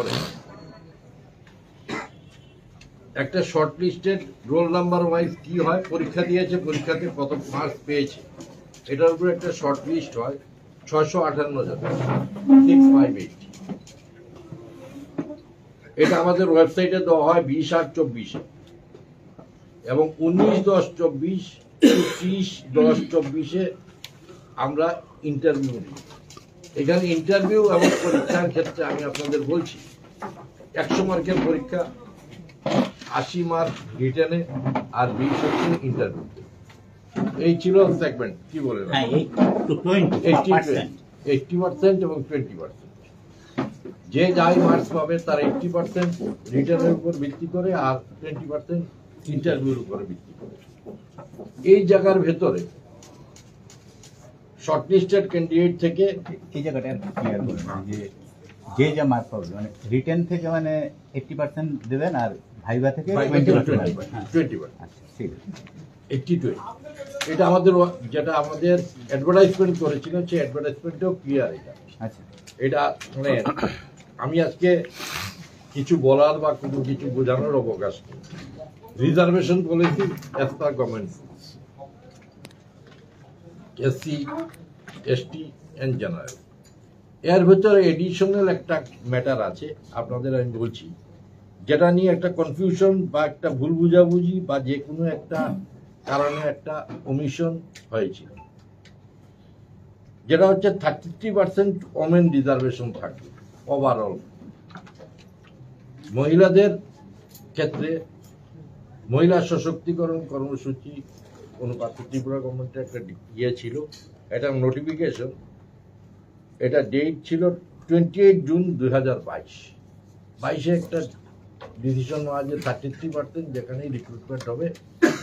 পরে একটা short listed roll number wise কি হয়? পরীক্ষা দিয়েছে, পরীক্ষাতে কত মার্কস পেয়েছে। এটার উপর একটা শর্ট লিস্ট হয়, ছয়শো আঠান্ন জন। সিক্স ফাইভ এইট এটা আমাদের ওয়েবসাইটে দেওয়া হয় বিশ আট চব্বিশে। এবং উনিশ দশ চব্বিশ, ত্রিশ দশ চব্বিশে আমরা ইন্টারভিউ নিই। এখানে ইন্টারভিউ এবং পরীক্ষার ক্ষেত্রে আমি আপনাদের বলছি একশো মার্কের পরীক্ষা আশি মার্ক রিটার্নে আর বিশ হচ্ছে ইন্টারভিউ এই ছিল সেগমেন্ট কি বলে? হ্যাঁ পার্সেন্ট এবং টোয়েন্টি পার্সেন্ট যে যাই মার্কস পাবে তার এইটটি পার্সেন্ট রিটার্নের উপর ভিত্তি করে আর টোয়েন্টি পার্সেন্ট ইন্টারভিউর উপরে ভিত্তি করে। এই জায়গার ভেতরে শর্টলিস্টেড ক্যান্ডিডেট থেকে এই জায়গাটা যে যে মার্ক পাবে মানে রিটেন থেকে মানে এইটটি পার্সেন্ট দেবেন আর ভাইবা থেকে টোয়েন্টি পার্সেন্ট টোয়েন্টি পার্সেন্ট আচ্ছা ঠিক আছে। এইটটি টোয়েন্টি এটা আমাদের যেটা আমাদের অ্যাডভার্টাইজমেন্ট করেছিল সেই অ্যাডভার্টাইজমেন্টও ক্লিয়ার এটা। আচ্ছা। এটা মানে আমি আজকে কিছু বলার বা কোনো কিছু বোঝানোর অবকাশ নেই। Reservation policy as per government SC ST and general এর ভেতরে এডিশনাল একটা ম্যাটার আছে, আপনাদের আমি বলছি। যেটা নিয়ে একটা কনফিউশন বা একটা ভুল বুঝাবুঝি বা যে কোনো একটা কারণে একটা কমিশন হয়েছিল। যেটা হচ্ছে thirty three percent women reservation থাকবে ওভারঅল মহিলাদের ক্ষেত্রে মহিলা সশক্তিকরণ কর্মসূচি অনুপাত ত্রিপুরা গভর্নমেন্টের একটা ইয়ে ছিল, এটা নোটিফিকেশন এটা ডেট ছিল টোয়েন্টি এইট জুন দুই হাজার বাইশ। বাইশে একটা ডিসিশন নেওয়া যে থার্টি থ্রি পার্সেন্ট যেখানে রিক্রুটমেন্ট হবে,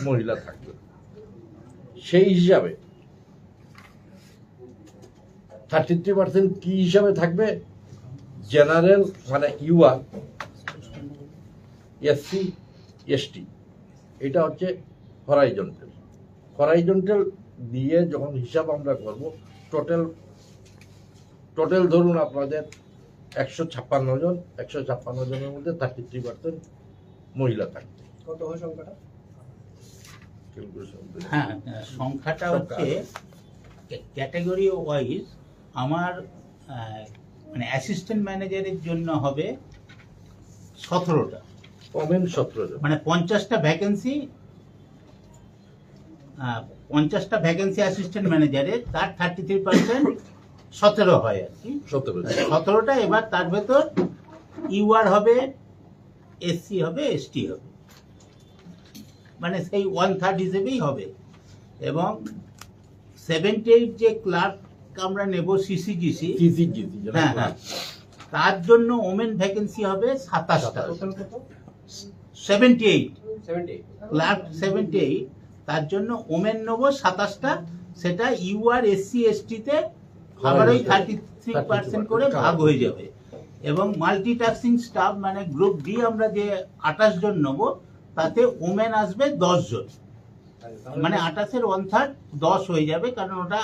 মহিলা থাকবে। সেই হিসাবে থার্টি থ্রি পার্সেন্ট কি হিসাবে থাকবে? জেনারেল মানে ইউআর এসসি এসটি এটা হচ্ছে হরাইজন্টাল হরাইজন্টাল দিয়ে যখন হিসাব আমরা করব টোটাল টোটাল ধরুন আপনাদের একশো ছাপ্পান্ন জন একশো ছাপ্পান্ন জনের মধ্যে থার্টি থ্রি পার্সেন্ট মহিলা থাকবে। কত হয় সংখ্যাটা? হ্যাঁ সংখ্যাটা হচ্ছে ক্যাটাগরি ওয়াইজ আমার মানে অ্যাসিস্ট্যান্ট ম্যানেজারের জন্য হবে সতেরোটা। কমেন সতেরো জন। মানে পঞ্চাশটা ভ্যাকেন্সি পঞ্চাশটা ভ্যাকেন্সি অ্যাসিস্ট্যান্ট ম্যানেজারের তার থার্টি থ্রি পার্সেন্ট সতেরো হয় আর কি। সতেরো সতেরোটা এবার তার ভেতর ইউআর হবে এসসি হবে এসটি হবে। মানে সেই ওয়ান থার্ড হিসেবেই হবে। এবং সেভেন্টি এইট যে ক্লার্ক আমরা নেব সিসিজিসি হ্যাঁ হ্যাঁ তার জন্য ওমেন ভ্যাকেন্সি হবে সাতাশটা। Seventy eight clerk seventy eight তার জন্য ওমেন নেব সাতাশটা। সেটা ইউআর এসসি এসটিতে আবার ওই থার্টি থ্রি পার্সেন্ট করে ভাগ হয়ে যাবে। এবং মাল্টিটাস্কিং স্টাফ মানে গ্রুপ ডি আমরা যে আঠাশ জন নেব তাতে ওমেন আসবে দশ জন। মানে আঠাশের ওয়ান থার্ড দশ হয়ে যাবে কারণ ওটা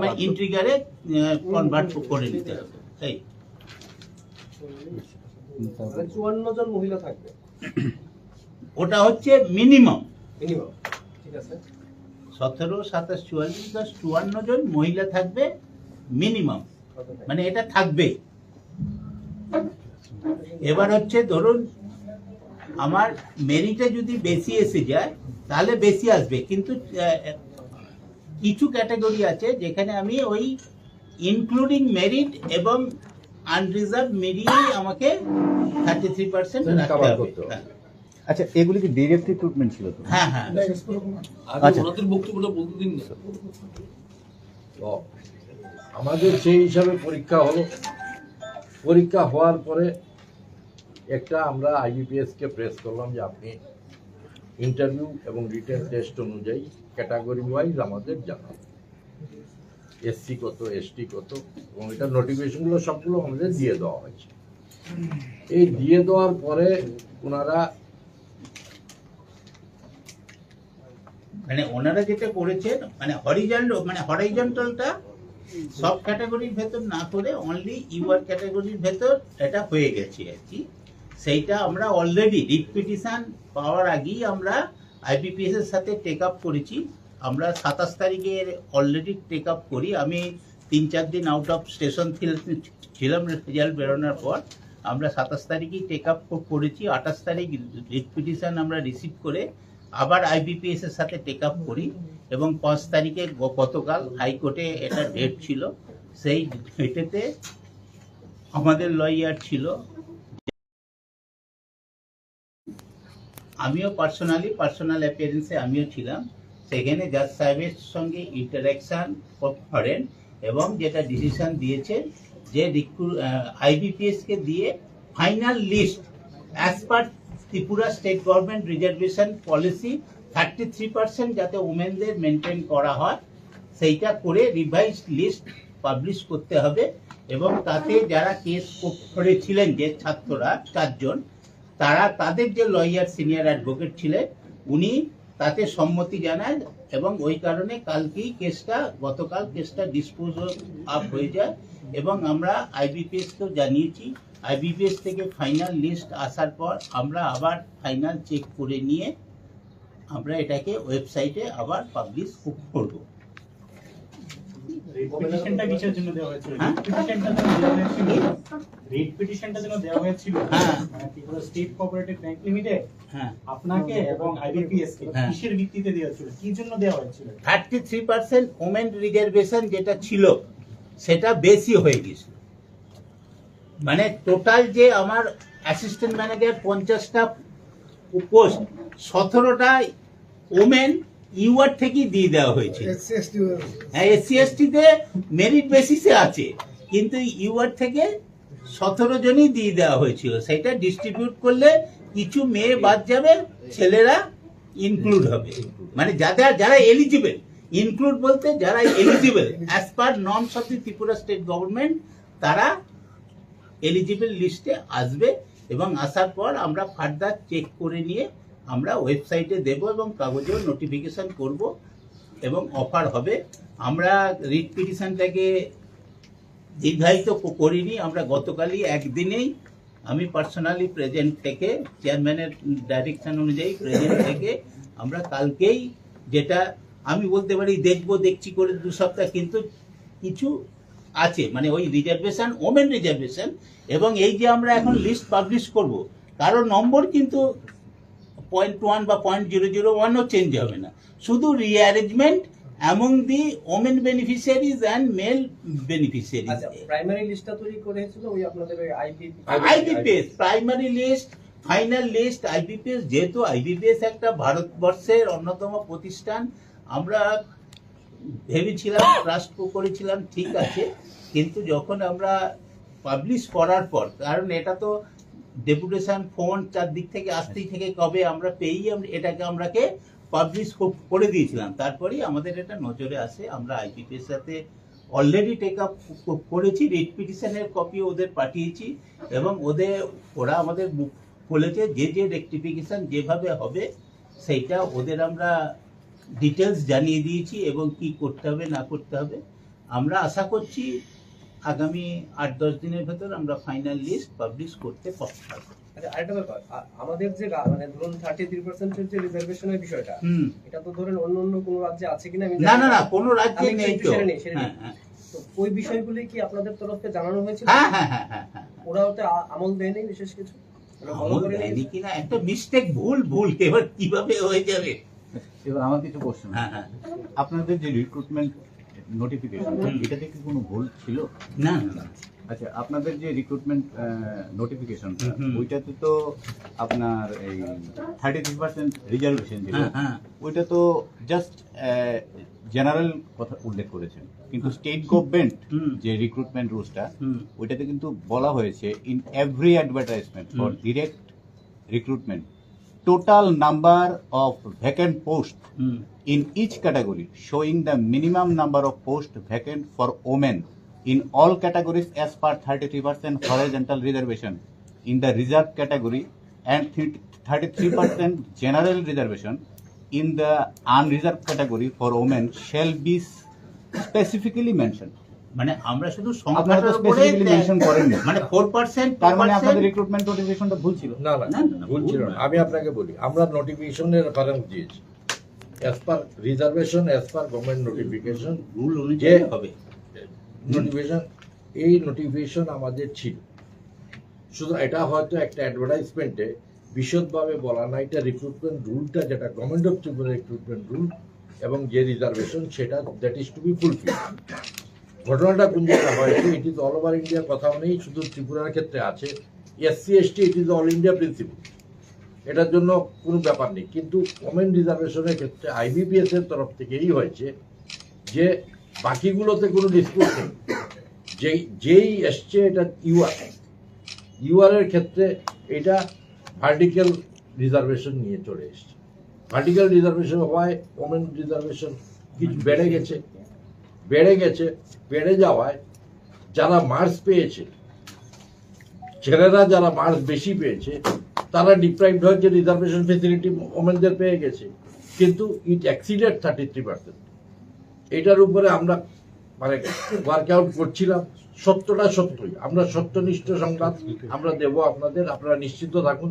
মানে ইন্ট্রিগারে কনভার্ট করে নিতে হবে। তাই চুয়ান্ন জন মহিলা থাকবে। ওটা হচ্ছে মিনিমাম মিনিমাম ঠিক আছে। সতেরো সাতাশ চুয়াল্লিশ দশ চুয়ান্ন জন মহিলা থাকবে মিনিমাম মানে এটা থাকবে। এবার হচ্ছে ধরুন আমার মেরিটে যদি বেশি এসে যায় তাহলে বেশি আসবে। কিন্তু কিছু ক্যাটাগরি আছে যেখানে আমি ওই ইনক্লুডিং মেরিট এবং আনরিজার্ভ মিলিয়েই আমাকে থার্টি থ্রি পার্সেন্ট করতে হবে। আচ্ছা এগুলি কি ডিরেক্ট রিক্রুটমেন্ট ছিল তো? হ্যাঁ হ্যাঁ। আচ্ছা। ওনাদের বক্তব্যটা বলতে দিন না। তো আমাদের সেই হিসাবে পরীক্ষা হলো। পরীক্ষা হওয়ার পরে একটা আমরা আইবিপিএস কে প্রেস করলাম যে আপনি ইন্টারভিউ এবং রিটেন টেস্ট অনুযায়ী ক্যাটাগরি ওয়াইজ আমাদের জানান। এসসি কত এসটি কত এবং এটা নোটিফিকেশনগুলো সবগুলো আমাদের দিয়ে দেওয়া হয়েছে। এই দিয়ে দেওয়ার পরে ওনারা মানে ওনারা যেটা করেছেন মানে হরিজন্টাল মানে হরিজন্টালটা সব ক্যাটাগরির ভেতর না করে অনলি ইউআর ক্যাটাগরির ভেতর এটা হয়ে গেছে আর কি। সেইটা আমরা অলরেডি রিট পিটিশন পাওয়ার আগেই আমরা আইবিপিএস এর সাথে টেক আপ করেছি। আমরা সাতাশ তারিখে অলরেডি টেক আপ করি। আমি তিন চার দিন আউট অফ স্টেশন ছিলাম রেজাল্ট বেরোনোর পর। আমরা সাতাশ তারিখেই টেক আপ করেছি। আঠাশ তারিখ রিট পিটিশন আমরা রিসিভ করে আবার আইবিপিএস এর সাথে টেক আপ করি এবং পাঁচ তারিখে গতকাল হাইকোর্টে এটা ডেট ছিল। সেই ডেটেতে আমাদের লয়ার ছিল। আমিও পার্সোনালি পার্সোনাল অ্যাপিয়ারেন্সে আমিও ছিলাম। সেখানে জাজ সাহেবের সঙ্গে ইন্টারাকশন করেন এবং যেটা ডিসিশন দিয়েছে যে রিক্রু আইবিপিএসকে দিয়ে final list as per Tripura state government reservation policy thirty three percent যাতে ওমেনদের মেনটেন করা হয়, সেইটা করে রিভাইজ লিস্ট পাবলিশ করতে হবে এবং তাতে যারা কেস করেছিলেন যে ছাত্ররা, চারজন, তারা তাদের যে লয়ার, সিনিয়র অ্যাডভোকেট ছিলেন, উনি তাতে সম্মতি জানান এবং ওই কারণে কালকেই কেসটা, গতকাল কেসটা ডিসপোজ আপ হয়ে যায় এবং আমরা আইবিপিএসকেও জানিয়েছি আইবিপিএস থেকে ফাইনাল লিস্ট আসার পর আমরা আবার ফাইনাল চেক করে নিয়ে আমরা এটাকে ওয়েবসাইটে আবার পাবলিশ করব। পিটিশনটা কিসের জন্য দেওয়া হয়েছিল? হ্যাঁ? পিটিশনটা দেওয়া হয়েছিল। রিট পিটিশনটা যেন দেওয়া হয়েছিল। হ্যাঁ। মানে স্টেট কোঅপারেটিভ ব্যাংক লিমিটেড হ্যাঁ। আপনাকে এবং আইবিপিএস কে হ্যাঁ। কিসের ভিত্তিতে দেওয়া হয়েছিল? কি জন্য দেওয়া হয়েছিল? Thirty three percent women reservation যেটা ছিল সেটা বেশি হয়ে গেছে। মানে টোটাল যে আমার অ্যাসিস্ট্যান্ট ম্যানেজার পঞ্চাশটা পোস্ট সতেরোটা ওমেন ইউআর থেকেই দিয়ে দেওয়া হয়েছে। হ্যাঁ এসসি এসটিতে মেরিট বেসিসে আছে কিন্তু ইউআর থেকে সতেরো জনই দিয়ে দেওয়া হয়েছিল। সেটা ডিস্ট্রিবিউট করলে কিছু মেয়ে বাদ যাবে ছেলেরা ইনক্লুড হবে। মানে যাদের যারা এলিজিবল ইনক্লুড বলতে যারা eligible as per norms of the Tripura state government তারা এলিজিবল লিস্টে আসবে এবং আসার পর আমরা ফার্দার চেক করে নিয়ে আমরা ওয়েবসাইটে দেব এবং কাগজেও নোটিফিকেশন করব এবং অফার হবে। আমরা রিট পিটিশনটাকে দীর্ঘায়িত করিনি, আমরা গতকালই একদিনেই আমি পার্সোনালি প্রেজেন্ট থেকে চেয়ারম্যানের ডাইরেকশন অনুযায়ী প্রেজেন্ট থেকে আমরা কালকেই যেটা আমি বলতে পারি দেখব, দেখছি করে দু সপ্তাহ, কিন্তু কিছু আছে মানে ওই রিজার্ভেশন ওমেন রিজার্ভেশন এবং এই যে আমরা এখন লিস্ট পাবলিশ করব কারও নম্বর কিন্তু পয়েন্ট ওয়ান বা পয়েন্ট জিরো জিরো ওয়ানও চেঞ্জ হবে না। শুধু rearrangement among the women beneficiaries and male beneficiaries primary লিস্টটা তৈরি করেছিল ওই আপনাদের IBPS primary list final list IBPS যেহেতু আইবিপিএস একটা ভারতবর্ষের অন্যতম প্রতিষ্ঠান আমরা ভেবেছিলাম ট্রাস্ট করেছিলাম, ঠিক আছে। কিন্তু যখন আমরা পাবলিশ করার পর, কারণ এটা তো ডেপুটেশন ফোন চারদিক থেকে, আসতেই থেকে কবে আমরা পেয়েই এটাকে আমরাকে পাবলিশ করে দিয়েছিলাম। তারপরেই আমাদের এটা নজরে আসে। আমরা আইপিপিএস সাথে অলরেডি টেক আপ করেছি রিট পিটিশনের কপি ওদের পাঠিয়েছি এবং ওদের, ওরা আমাদের বলেছে যে যে রেকটিফিকেশন যেভাবে হবে, সেইটা ওদের আমরা ডিটেলস জানিয়ে দিয়েছি এবং কি করতে হবে না করতে হবে। আমরা আশা করছি আগামী আট দশ দিনের ভেতর আমরা ফাইনাল লিস্ট পাবলিশ করতে পারব। আচ্ছা আরেকটা ব্যাপার আমাদের যে মানে ধরুন থার্টি থ্রি পার্সেন্টের যে রিজার্ভেশনের বিষয়টা এটা তো ধরেন অন্য অন্য কোনো রাজ্যে আছে কিনা আমি না না না। কোনো রাজ্যে নেই তো। হ্যাঁ হ্যাঁ। তো ওই বিষয়গুলি কি আপনাদের তরফে জানানো হয়েছিল? হ্যাঁ হ্যাঁ হ্যাঁ হ্যাঁ ওরা ওতে আমল দেয়নি বিশেষ কিছু? আমল দেয়নি কিনা? একটা মিস্টেক ভুল ভুল। এবার কীভাবে হয়ে যাবে? এবার আমার কিছু প্রশ্ন। হ্যাঁ হ্যাঁ। আপনাদের যে রিক্রুটমেন্ট নোটিফিকেশন এটাতে কি কোনো ভুল ছিল? না আচ্ছা আপনাদের যে রিক্রুটমেন্ট নোটিফিকেশন। ওইটাতে তো আপনার এই থার্টি থ্রি পার্সেন্ট রিজার্ভেশন হ্যাঁ হ্যাঁ। ওইটা তো জাস্ট জেনারেল কথা উল্লেখ করেছেন। কিন্তু স্টেট গভর্নমেন্ট। যে রিক্রুটমেন্ট রুলসটা ওইটাতে কিন্তু বলা হয়েছে in every advertisement for direct recruitment total number of vacant post hmm in each category showing the minimum number of posts vacant for women in all categories as per 33% horizontal reservation in the reserved category and 33% general reservation in the unreserved category for women shall be specifically mentioned মানে আমরা শুধু সংখ্যাটার উপরে mention করেননি। মানে four percent তার মানে আপনাদের recruitment নোটিফিকেশনটা ভুল ছিল। না না ভুল ছিল না। আমি আপনাকে বলি আমরা নোটিফিকেশনের রেফারেন্স দিয়েছি। As per reservation as per government notification rule অনুযায়ী হবে। নোটিফিকেশন এই নোটিফিকেশন আমাদের ছিল। শুধু এটা হয়তো একটা অ্যাডভার্টাইজমেন্টে বিশদভাবে বলা না এটা রিক্রুটমেন্ট রুলটা যেটা government of Tripura recruitment rule এবং যে রিজার্ভেশন সেটা that is to be fulfil ঘটনাটা কোন জায়গায় হয়েছে ইট ইজ অল ওভার ইন্ডিয়ার কথাও নেই শুধু ত্রিপুরার ক্ষেত্রে আছে। SC ST it is all India principal এটার জন্য কোনো ব্যাপার নেই। কিন্তু কমেন্ট রিজার্ভেশনের ক্ষেত্রে আইবিপিএস এর তরফ থেকে এই হয়েছে যে বাকিগুলোতে কোনো ডিসপুট নেই। যেই যেই এসছে এটা ইউআর ইউআর এর ক্ষেত্রে এটা ভার্টিক্যাল রিজার্ভেশন নিয়ে চলে এসছে। ভার্টিক্যাল রিজার্ভেশন হওয়ায় ওমেন রিজার্ভেশন কিছু বেড়ে গেছে। বেড়ে গেছে, বেড়ে যাওয়ায় যারা মার্কস পেয়েছে, ছেলেরা যারা মার্কস বেশি পেয়েছে, তারা ডিপ্রাইভড হয়েছে রিজার্ভেশন ফেসিলিটি ওমেনদের পেয়ে গেছে, কিন্তু it exceeded thirty three percent এটার উপরে আমরা মানে ওয়ার্কআউট করছিলাম, সত্যটা সত্যই। আমরা সত্যনিষ্ঠ সংবাদ আমরা দেব আপনাদের, আপনারা নিশ্চিত থাকুন।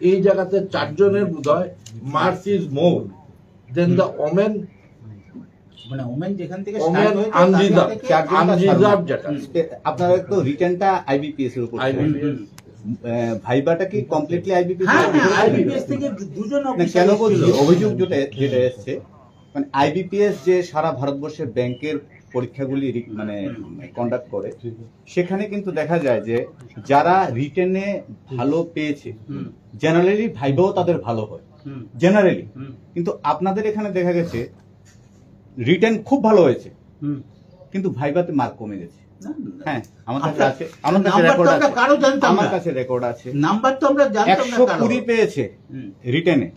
এই জায়গাতে চারজনের বোধ হয় marks is more than the women মানে ওমেন যেখান থেকে ওমেন আনরিজার্ভ তার থেকে- চারজনটা আনরিজার্ভ যেটা আপনারা তো রিটার্নটা আইবিপিএস এর উপর IBPS ভাইবাটা কি কমপ্লিটলি আইবিপিএস হ্যাঁ হ্যাঁ আইবিপিএস থেকে দুজন কেন বলছি? অভিযোগ যেটা যেটা এসছে মানে আইবিপিএস যে সারা ভারতবর্ষে ব্যাংকের পরীক্ষাগুলি মানে কন্ডাক্ট করে সেখানে কিন্তু দেখা যায় যে যারা রিটেনে ভালো পেয়েছে জেনারেলি ভাইবাও তাদের ভালো হয়। জেনারেলি কিন্তু আপনাদের এখানে দেখা গেছে রিটেন খুব ভালো হয়েছে। কিন্তু ভাইবাতে মার্ক কমে গেছে। হ্যাঁ আমার কাছে আছে। আমার কাছে রেকর্ড আছে। কারও জানতাম আমার কাছে রেকর্ড আছে। নাম্বার তো আমরা জানতাম না একশো কারও। কুড়ি পেয়েছে রিটেনে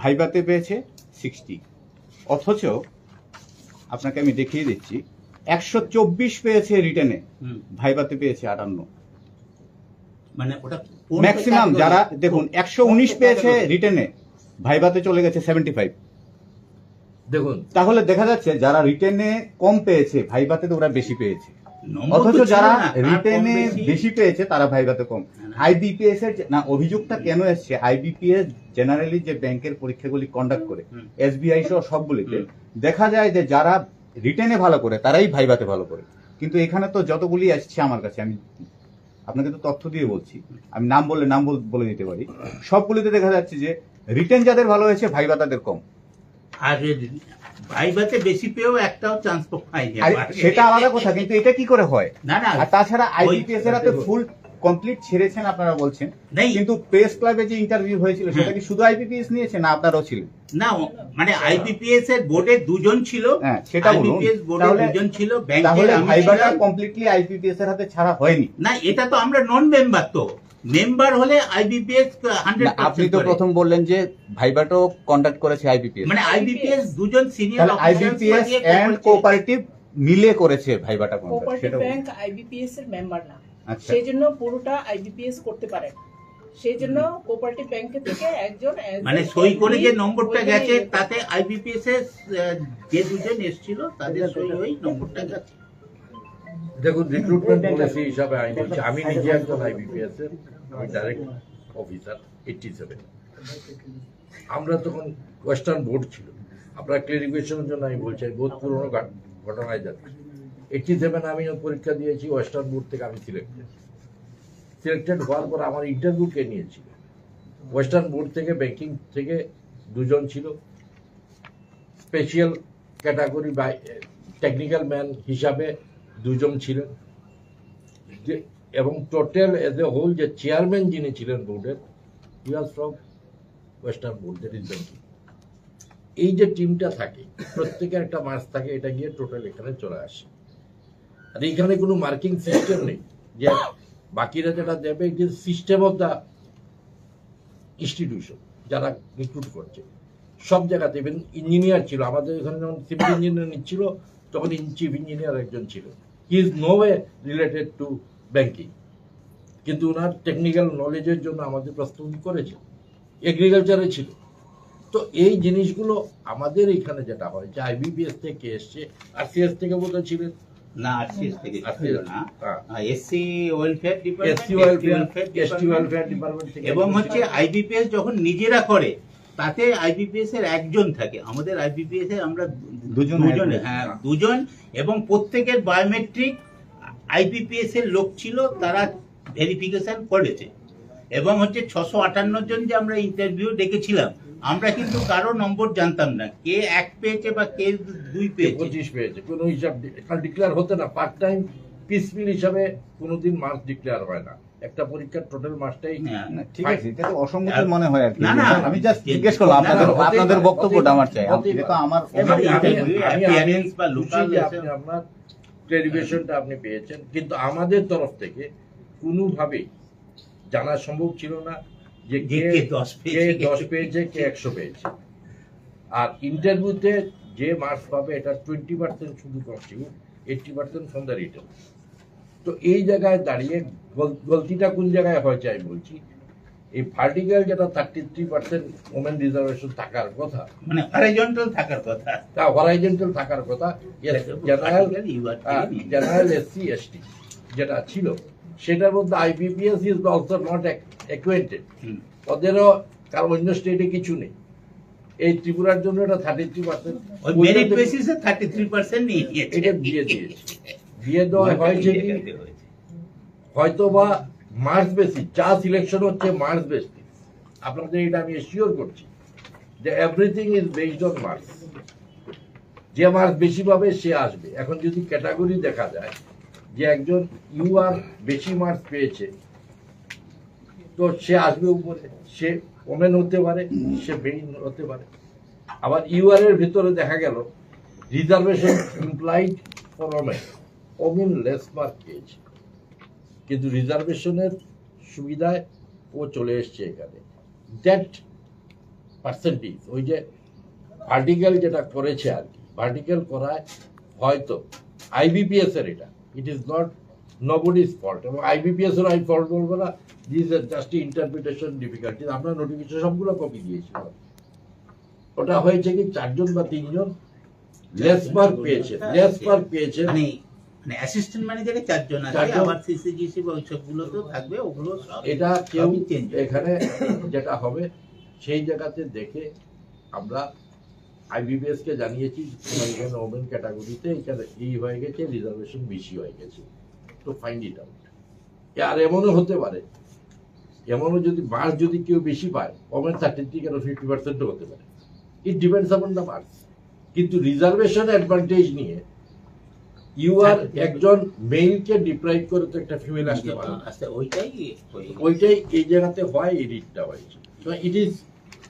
ভাইবাতে পেয়েছে সিক্সটি অথচ আপনাকে আমি দেখিয়ে দিচ্ছি একশো চব্বিশ পেয়েছে রিটেনে হুম। ভাইবাতে পেয়েছে আটান্ন। মানে ওটা ম্যাক্সিমাম যারা দেখুন একশো উনিশ পেয়েছে রিটেনে ভাইবাতে চলে গেছে সেভেন্টি ফাইভ দেখুন। তাহলে দেখা যাচ্ছে যারা রিটেনে কম পেয়েছে ভাইবাতে তো ওরা বেশি পেয়েছে। অথচ যারা রিটেনে বেশি। পেয়েছে তারা ভাইবাতে কম। আইবিপিএস এর না অভিযোগটা কেন এসছে? আইবিপিএস জেনারেলি যে ব্যাংকের পরীক্ষাগুলি কন্ডাক্ট করে এসবিআই সহ সবগুলিতে দেখা যায় যে যারা রিটেনে ভালো করে তারাই ভাইবাতে ভালো করে। কিন্তু এখানে তো যতগুলি আসছে আমার কাছে আমি আপনাকে তো তথ্য দিয়ে বলছি আমি নাম বললে নাম বল- বলে দিতে পারি। সবগুলিতে দেখা যাচ্ছে যে রিটেন যাদের ভালো হয়েছে ভাইবা তাদের কম। আর ভাইভাতে বেশি পেয়েও একটাও চান্স পাইনি সেটা আলাদা কথা কিন্তু এটা কি করে হয়? না না আর তাছাড়া আইবিপিএস এর ফুল কমপ্লিট ছেড়েছেন আপনারা বলছেন। কিন্তু প্রেস ক্লাবে যে ইন্টারভিউ হয়েছিল সেটা কি শুধু আইবিপিএস নিয়েছে না আপনারাও ছিলেন? না মানে আইবিপিএস এর বোর্ডে দুজন ছিল। হ্যাঁ সেটা বলুন। আইবিপিএস বোর্ডে দুজন ছিল ব্যাংকে আমি ছিলাম। কমপ্লিটলি আইবিপিএস এর হাতে ছাড়া হয়নি। না এটা তো আমরা নন মেম্বার তো। মেম্বার হলে আইবিপিএস আপনি তো প্রথম বললেন যে ভাইবাটাও কন্ডাক্ট করেছে আইবিপিএস মানে আইবিপিএস দুজন সিনিয়র আইবিপিএস এন্ড কোঅপারেটিভ মিলে করেছে ভাইবাটা কন্ডাক্ট সেটা ব্যাংক আইবিপিএস এর মেম্বার না। আচ্ছা। সেই জন্য পুরোটা আইবিপিএস করতে পারে। সেই জন্য কোঅপারেটিভ ব্যাংক থেকে একজন মানে সই করে যে নম্বরটা গেছে তাতে আইবিপিএস এর যে দুজন এসেছিল তাদের সই ওই নম্বরটা গেছে। দেখুন রিক্রুটমেন্ট পলিসি হিসাবে আমি বলছি আমি নিজে একজন আইবিপিএস এর আমি ডাইরেক্ট অফিসার এইটটি সেভেন আমরা তখন ওয়েস্টার্ন বোর্ড ছিল। আপনার ক্লিয়ারিফিকেশনের জন্য আমি বলছি আমি বহুত পুরোনো ঘট- ঘটনায় যাচ্ছি। এইটটি সেভেন আমি পরীক্ষা দিয়েছি ওয়েস্টার্ন বোর্ড থেকে আমি সিলেক্টেড সিলেক্টেড হওয়ার পর আমার ইন্টারভিউ কে নিয়েছিল? ওয়েস্টার্ন বোর্ড থেকে ব্যাংকিং থেকে দুজন ছিল। স্পেশাল ক্যাটাগরি বা টেকনিক্যাল ম্যান হিসাবে দুজন ছিলেন। যে, এবং টোটাল এজ এ হোল যে চেয়ারম্যান যিনি ছিলেন বোর্ডের he was from western board is এই যে টিমটা থাকে, প্রত্যেকের একটা মার্কস থাকে, এটা গিয়ে টোটাল এখানে চলে আসে। আর এখানে কোনো মার্কিং সিস্টেম নেই, যে বাকিরা যেটা দেবে it system of the institution যারা রিক্রুট করছে। সব জায়গাতে ইভেন ইঞ্জিনিয়ার ছিল, আমাদের এখানে যখন সিভিল ইঞ্জিনিয়ার নিচ্ছিল তখন ইন চিফ ইঞ্জিনিয়ার একজন ছিল he is no way related to banking কিন্তু ওনার টেকনিক্যাল নলেজের জন্য আমাদের প্রস্তুতি করেছে এগ্রিকালচারে ছিল। তো এই জিনিসগুলো আমাদের এখানে যেটা হয় যে আইবিপিএস থেকে এসছে আর সিএস থেকে বোধহয় ছিলেন। না আরসিএস থেকে হ্যাঁ। এসসি ওয়েলফেয়ার ডিপার্টমেন্ট এবং হচ্ছে আইবিপিএস যখন নিজেরা করে তাতে আইবিপিএস এর একজন থাকে। আমাদের আইবিপিএস এর আমরা দুজন হ্যাঁ দুজন এবং প্রত্যেকের বায়োমেট্রিক আইবিপিএস এর লোক ছিল তারা ভেরিফিকেশন করেছে। এবং হচ্ছে ছশো আটান্ন জন যে আমরা ইন্টারভিউ ডেকেছিলাম আমরা কিন্তু কারও নম্বর জানতাম না কে এক পেয়েছে বা কে দুই পেয়েছে। পঁচিশ পেয়েছে কোনো হিসাব ডিক্লেয়ার হতে না পার্ট টাইম পিস মিল হিসাবে কোনোদিন মার্কস ডিক্লেয়ার হয় না। একটা পরীক্ষার টোটাল মার্কসটাই হ্যাঁ। ঠিক আছে এটা তো অসঙ্গতি মনে হয় আর কি না, না। আমি জাস্ট জিজ্ঞেস করলাম আপনাদের আপনাদের বক্তব্যটা আমার চাই এটা তো। আমার আপনি আপনার ক্লারিফিকেশনটা আপনি পেয়েছেন কিন্তু আমাদের তরফ থেকে কোনোভাবেই জানা সম্ভব ছিল না যে কে দশ পেয়েছে কে একশো পেয়েছে আর ইন্টারভিউতে যে মার্কস পাবে এটা টোয়েন্টি পার্সেন্ট শুধু constitute eighty percent from the return তো এই জায়গায় দাঁড়িয়ে গলতিটা কোন জায়গায় হয়েছে আমি বলছি? এই ভার্টিক্যাল যেটা thirty three percent women reservation থাকার কথা। মানে হরাইজন্টাল থাকার কথা। তা হরাইজেন্টাল থাকার কথা। জেনারেল জেনারেল এসসি এসটি যেটা ছিল সেটার মধ্যে IBPS is also not acquainted. ওদেরও কারণ অন্য স্টেটে কিছু নেই। এই ত্রিপুরার জন্য এটা থার্টি থ্রি পার্সেন্ট মেরিট বেসিসে থার্টি থ্রি পার্সেন্ট নিয়ে এটা দিয়ে দিয়েছে। দিয়ে দেওয়া হয়েছে কি? হয়তো বা মার্কস বেসিস যা সিলেকশন হচ্ছে মার্কস বেসিস আপনাদের এটা আমি শিওর করছি যে everything is based on marks যে মার্কস বেশি পাবে সে আসবে। এখন যদি ক্যাটাগরি দেখা যায় যে একজন ইউ আর বেশি মার্কস পেয়েছে তো সে আসবে উপরে। সে ওমেন হতে পারে সে মেইন হতে পারে। আবার ইউআর এর ভিতরে দেখা গেল reservation implied for women women less mark পেয়েছে কিন্তু রিজার্ভেশনের সুবিধায় ও চলে এসছে এখানে। দ্যাট পার্সেন্টেজ ওই যে ভার্টিক্যাল যেটা করেছে আর কি ভার্টিক্যাল করায় হয়তো আইবিপিএস এর এটা। It is not nobody's fault এবং আইবিপিএস এর আমি ফল্ট বলব না। দিস জাস্ট ইন্টারপ্রিটেশন ডিফিকাল্টি আমরা নোটিফিকেশন সবগুলো কপি দিয়েছিলাম ওটা হয়েছে কি চারজন বা তিনজন লেস মার্ক পেয়েছে। লেস মার্ক পেয়েছে। মানে অ্যাসিস্ট্যান্ট ম্যানেজারে চারজন আছে। আবার সিসিজিসি বা ওইসবগুলো তো থাকবে ওগুলো এটা কেউ এখানে যেটা হবে সেই জায়গাতে দেখে আমরা আইবিবিএস কে জানিয়েছি এখানে ওমেন ক্যাটাগরিতে এখানে এই হয়ে গেছে রিজার্ভেশন বেশি হয়ে গেছে। তো ফাইন্ড ইট আউট আর এমনও হতে পারে এমনও যদি মার্কস যদি কেউ বেশি পায় ওমেন থার্টি থ্রি কেন ফিফটি পার্সেন্টও হতে পারে? It depends upon the marks কিন্তু রিজার্ভেশন অ্যাডভান্টেজ নিয়ে ইউ আর একজন মেইলকে ডিপ্রাইভ করে তো একটা ফিমেল আসতে পারে ওইটাই ওইটাই এই জায়গাতে হয়? এই রিটটা হয়েছে it is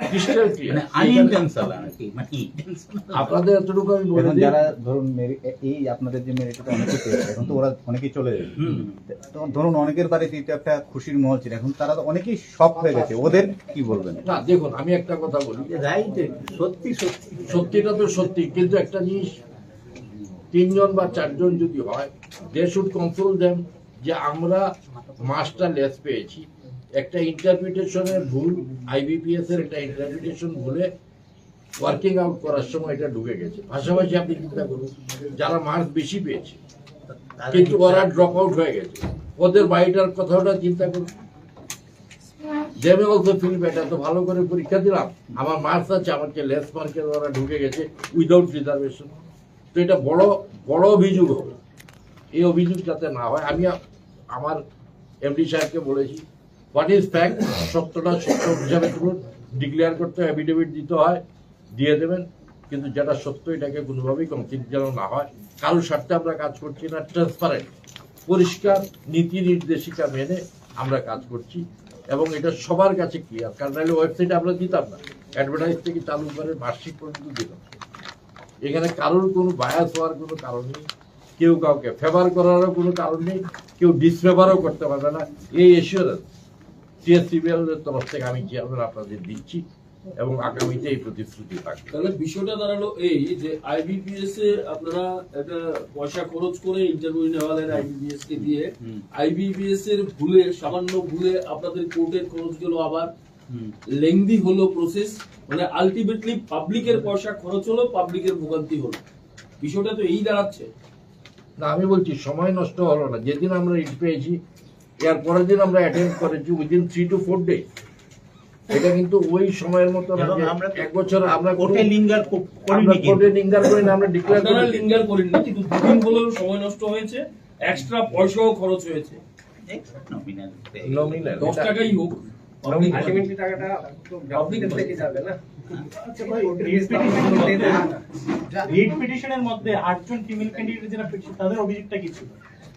crystal clear unintentional আর কি মানে intentional আপনাদের এতটুকু আমি বলে দিই। যারা ধরুন এই আপনাদের যে মেরিটটা অনেকে পেয়েছে এখন তো ওরা অনেকেই চলে যাবে। হুম। তো ধরুন অনেকের বাড়িতে এটা একটা খুশির মহল ছিল এখন তারা তো অনেকেই শখ হয়ে গেছে। ওদের কি বলবেন? না দেখুন আমি একটা কথা বলি। রাইট সত্যি সত্যি। সত্যিটা তো সত্যি কিন্তু একটা জিনিস তিনজন বা চারজন যদি হয় দে শুড কন্ট্রোল দেম যে আমরা মাসটা লেস পেয়েছি। একটা ইন্টারপ্রিটেশনের ভুল আইবিপিএস এর একটা ইন্টারপ্রিটেশন ভুলে ওয়ার্কিং আউট করার সময় এটা ঢুকে গেছে। পাশাপাশি আপনি চিন্তা করুন যারা মার্কস বেশি পেয়েছে কিন্তু ওরা ড্রপ আউট হয়ে গেছে। ওদের বাড়িটার কথাটা চিন্তা করুন। দেবে অলসো ফিল বেটার তো ভালো করে পরীক্ষা দিলাম আমার মার্কস আছে আমাকে লেস মার্কের ওরা ঢুকে গেছে উইদাউট রিজার্ভেশন তো এটা বড় বড় অভিযোগ হবে। এই অভিযোগ যাতে না হয়, আমি আমার এমডি সাহেবকে বলেছি হোয়াট ইজ ফ্যাক্ট সত্যটা সত্য হিসাবে তুলুন। ডিক্লেয়ার করতে অ্যাফিডেভিট দিতে হয়, দিয়ে দেবেন। কিন্তু যেটা সত্য, এটাকে কোনোভাবেই কনসিড যেন না হয়। কারোর স্বার্থে আমরা কাজ করছি না ট্রান্সপারেন্ট পরিষ্কার, নীতি নির্দেশিকা মেনে আমরা কাজ করছি। এবং এটা সবার কাছে ক্লিয়ার কারণ নাহলে ওয়েবসাইটে আমরা দিতাম না। অ্যাডভার্টাইজ থেকে চালু করে মার্কশিট পর্যন্ত দিতাম। এখানে কারোর কোনো বায়াস হওয়ার কোনো কারণ নেই কেউ কাউকে ফেভার করারও কোনো কারণ নেই কেউ ডিসফেভারও করতে পারবে না এই এসিওরেন্স টিএসসিবিএল এর তরফ থেকে আমি চেয়ারম্যান আপনাদের দিচ্ছি এবং আগামীতে এই প্রতিশ্রুতি থাকবে তাহলে বিষয়টা দাঁড়াল এই যে আইবিপিএস এ আপনারা একটা পয়সা খরচ করে ইন্টারভিউ নেওয়ালেন আইবিপিএস কে দিয়ে। আইবিপিএস এর ভুলে সামান্য ভুলে আপনাদের কোর্টের খরচ গেল আবার। লেংদি হলো প্রসেস মানে আলটিমেটলি পাবলিকের পয়সা খরচ হলো পাবলিকের ভোগান্তি হলো। বিষয়টা তো এই দাঁড়াচ্ছে। না আমি বলছি সময় নষ্ট হলো না। যেদিন আমরা ইট পেয়েছি এর পরের দিন আমরা অ্যাটেন্ড করেছি within three to four day এটা কিন্তু ওই সময়ের মতো এক বছর আমরা কোর্টে লিঙ্গার আমরা কোর্টে লিঙ্গার করি না আমরা ডিক্লেয়ার করি লিঙ্গার কিন্তু দুদিন হলেও সময় নষ্ট হয়েছে এক্সট্রা পয়সাও খরচ হয়েছে। Nominal. নমিনাল দশ টাকাই হোক। আলটিমেটলি টাকাটা তো গ্রাহকদের থেকে যাবে না। আচ্ছা ভাই, রিট পিটিশনের মধ্যে রিট পিটিশনের মধ্যে আটজন ফিমেল ক্যান্ডিডেট যারা petition, তাদের অভিযোগটা কি ছিল?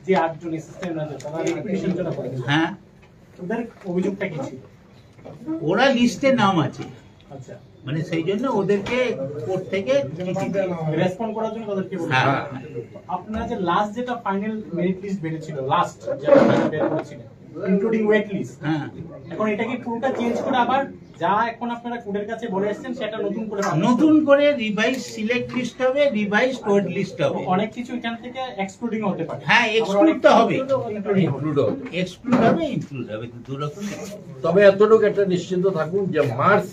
যে আটজন অ্যাসিস্ট্যান্ট আছে তারা রিট পিটিশন জন্য করেছে। হ্যাঁ। ওদের অভিযোগটা কি ছিল? ওরা লিস্টে নাম আছে। আচ্ছা। মানে সেই জন্য ওদেরকে কোর্ট থেকে রেসপন্ড করার জন্য তাদেরকে বলেছে। হ্যাঁ। আপনারা যে লাস্ট যেটা ফাইনাল মেরিট লিস্ট বেরিয়েছিল লাস্ট যেটা বের করেছিলেন ইনক্লুডিং ওয়েট লিস্ট হ্যাঁ। এখন এটা কি পুরোটা চেঞ্জ করে আবার যা এখন আপনারা কোর্টের কাছে বলে এসেছেন সেটা নতুন করে নতুন করে রিভাইজ সিলেক্ট লিস্ট হবে রিভাইজ ওয়েট লিস্ট হবে। অনেক কিছু এখান থেকে এক্সক্লুডিং হতে পারে। হ্যাঁ, অনেক তো হবে। ইনক্লুড হবে। এক্সক্লুড হবে ইনক্লুড হবে দু রকম তবে এতটুকু একটা নিশ্চিন্ত থাকুন যে মার্কস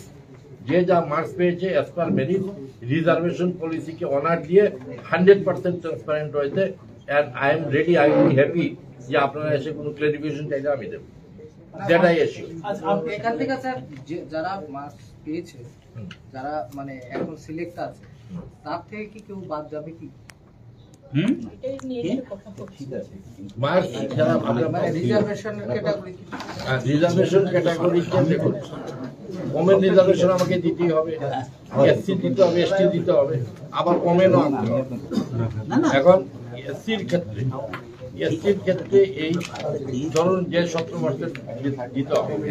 যে যা মার্কস পেয়েছে অ্যাজ পার মেরিট রিজার্ভেশন পলিসিকে অনার দিয়ে হান্ড্রেড পার্সেন্ট ট্রান্সপারেন্ট রয়েছে and I am ready I will happy যে আপনারা এসে কোনো ক্লারিফিকেশন চাইলে আমি দেবো। যেটাই এসে আচ্ছা এখান থেকে স্যার যে- যারা মার্কস পেয়েছে যারা মানে এখন সিলেক্ট আছে তার থেকে কি কেউ বাদ যাবে কি? মানে রিজার্ভেশন ক্যাটাগরি দেখুন। ওমেন রিজার্ভেশন আমাকে দিতেই হবে। এসসি দিতে হবে এসটি দিতে হবে। আবার আনতে হবে। এখন এসসির ক্ষেত্রে এসসির ক্ষেত্রে এই ধরুন যে সতেরো পার্সেন্ট দিতে হবে।